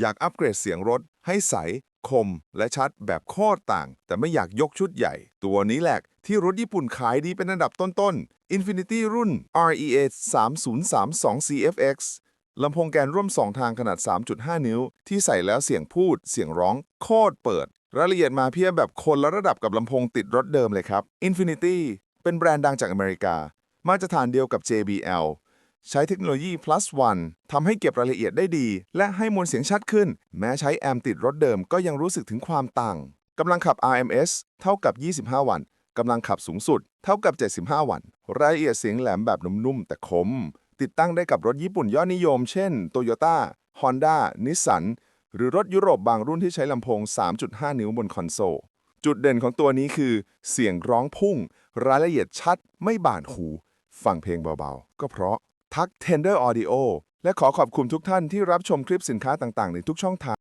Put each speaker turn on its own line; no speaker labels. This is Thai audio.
อยากอัปเกรดเสียงรถ ให้ใส คม และชัดแบบโคตรต่าง แต่ไม่อยากยกชุดใหญ่ ตัวนี้แหละ ที่รถญี่ปุ่นขายดีเป็นอันดับต้นๆ Infinity รุ่น REA 3032 CFX ลำโพงแกนร่วม 2 ทางขนาด 3.5 นิ้ว ที่ใส่แล้วเสียงพูด เสียงร้อง โคตรเปิด รายละเอียดมาเพียบแบบคนละระดับกับลำโพงติดรถเดิมเลยครับ Infinity เป็นแบรนด์ดังจากอเมริกา มาตรฐานเดียวกับ JBL ใช้เทคโนโลยี plus one ทำให้เก็บรายละเอียดได้ดี และให้มวลเสียงชัดขึ้น แม้ใช้แอมป์ติดรถเดิมก็ยังรู้สึกถึงความต่างกำลังขับ RMS เท่ากับ 25 วัตต์กำลังขับสูงสุด เท่ากับ 75 วัตต์รายละเอียดเสียงแหลมแบบนุ่มๆ แต่คม ติดตั้งได้กับรถญี่ปุ่นยอดนิยม เช่น Toyota Honda Nissan หรือรถยุโรปบางรุ่นที่ใช้ลำโพง 3.5 นิ้วบนคอนโซล จุดเด่นของตัวนี้คือ เสียงร้องพุ่ง รายละเอียดชัดไม่บาดหู ฟังเพลงเบาๆ ก็เพราะ ทัก Tender Audio และขอขอบคุณทุกท่านที่รับชมคลิปสินค้าต่างๆ ในทุกช่องทาง